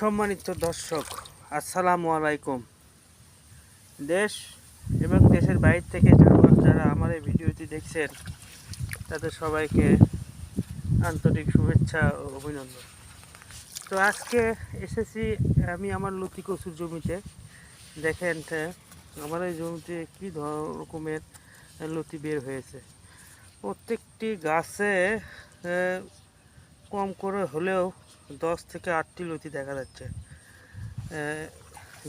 সম্মানিত দর্শক, আসসালামু আলাইকুম। দেশ এবং দেশের বাইরে থেকে যারা আমার এই ভিডিওটি দেখছেন, তাদের সবাইকে আন্তরিক শুভেচ্ছা ও অভিনন্দন। তো আজকে এসেছি আমি আমার লতি কচুর জমিতে। দেখেন আমার এই জমিতে কী রকমের লতি বের হয়েছে। প্রত্যেকটি গাছে কম করে হলেও দশ থেকে আটটি লতি দেখা যাচ্ছে।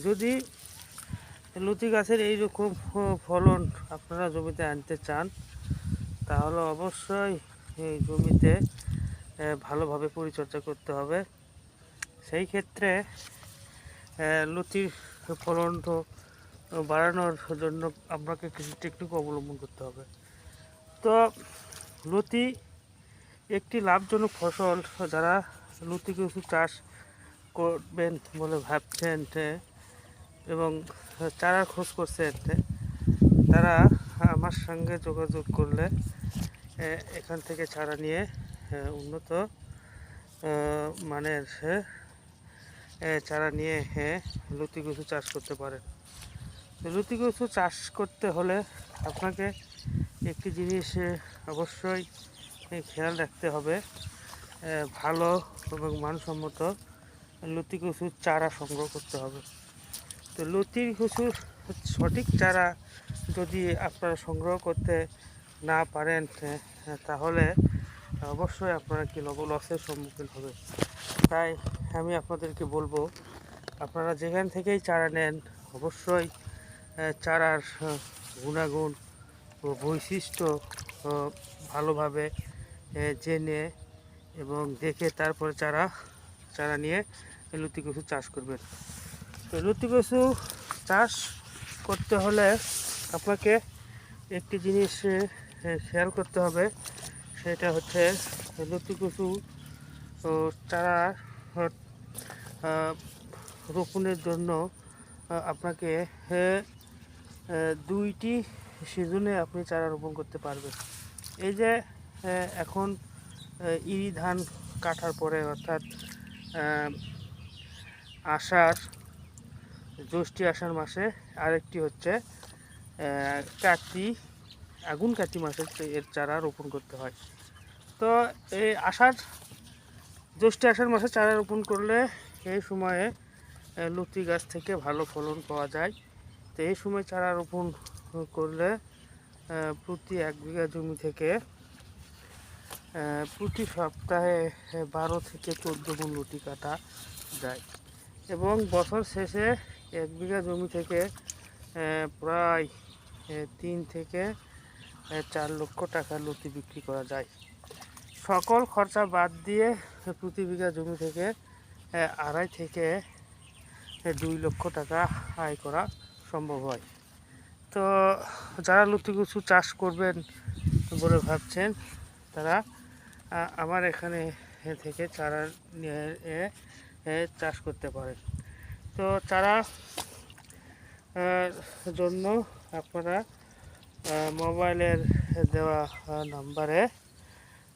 যদি লতি গাছের এইরকম ফ- ফলন আপনারা জমিতে আনতে চান, তাহলে অবশ্যই এই জমিতে ভালোভাবে পরিচর্যা করতে হবে। সেই ক্ষেত্রে লতির ফলন তো বাড়ানোর জন্য আপনাকে কিছু টেকনিক অবলম্বন করতে হবে। তো লতি একটি লাভজনক ফসল যারা লতি কচু চাষ করবেন বলে ভাবছেন এবং চারা খোঁজ করছেন তারা আমার সঙ্গে যোগাযোগ করলে এখান থেকে চারা নিয়ে উন্নত মানের চারা নিয়ে এ, লতি কচু চাষ করতে পারেন। লুতি কচু চাষ করতে হলে আপনাকে একটি জিনিস অবশ্যই খেয়াল রাখতে হবে। ভালো এবং মানসম্মত লতি কচুর চারা সংগ্রহ করতে হবে। তো লতি কচুর সঠিক চারা যদি আপনারা সংগ্রহ করতে না পারেন তাহলে অবশ্যই আপনারা কি লসের সম্মুখীন হবে তাই আমি আপনাদেরকে বলব, আপনারা যেখান থেকেই চারা নেন, অবশ্যই চারার গুণাগুণ ও বৈশিষ্ট্য ভালোভাবে জেনে এবং দেখে তারপরে চারা চারা নিয়ে লতি কচু চাষ করবেন। তো লতি কচু চাষ করতে হলে আপনাকে একটি জিনিস খেয়াল করতে হবে, সেটা হচ্ছে লতি কচু চারা রোপণের জন্য আপনাকে দুইটি সিজনে আপনি চারা রোপণ করতে পারবেন। এই যে এখন ইরি ধান কাটার পরে অর্থাৎ আষাঢ়, জ্যৈষ্ঠী আষাঢ় মাসে আরেকটি হচ্ছে কার্তি আগুন কার্তি মাসে এর চারা রোপণ করতে হয়। তো এই আষাঢ়, জ্যৈষ্ঠী আষাঢ় মাসে চারা রোপণ করলে এই সময়ে লতি গাছ থেকে ভালো ফলন পাওয়া যায়। তো এই সময় চারা রোপণ করলে প্রতি এক বিঘা জমি থেকে প্রতি সপ্তাহে বারো থেকে চোদ্দ গুণ লতি কাটা যায়। এবং বছর শেষে এক বিঘা জমি থেকে প্রায় তিন থেকে চার লক্ষ টাকা লতি বিক্রি করা যায়। সকল খরচা বাদ দিয়ে প্রতি বিঘা জমি থেকে আড়াই থেকে দুই লক্ষ টাকা আয় করা সম্ভব হয়। তো যারা লতি কচু চাষ করবেন বলে ভাবছেন, তারা আমার এখানে থেকে চারা চাষ করতে পারেন তো চারা জন্য আপনারা মোবাইলের দেওয়া নাম্বারে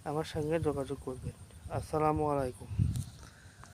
আমার সঙ্গে যোগাযোগ করবেন। আসসালামু আলাইকুম।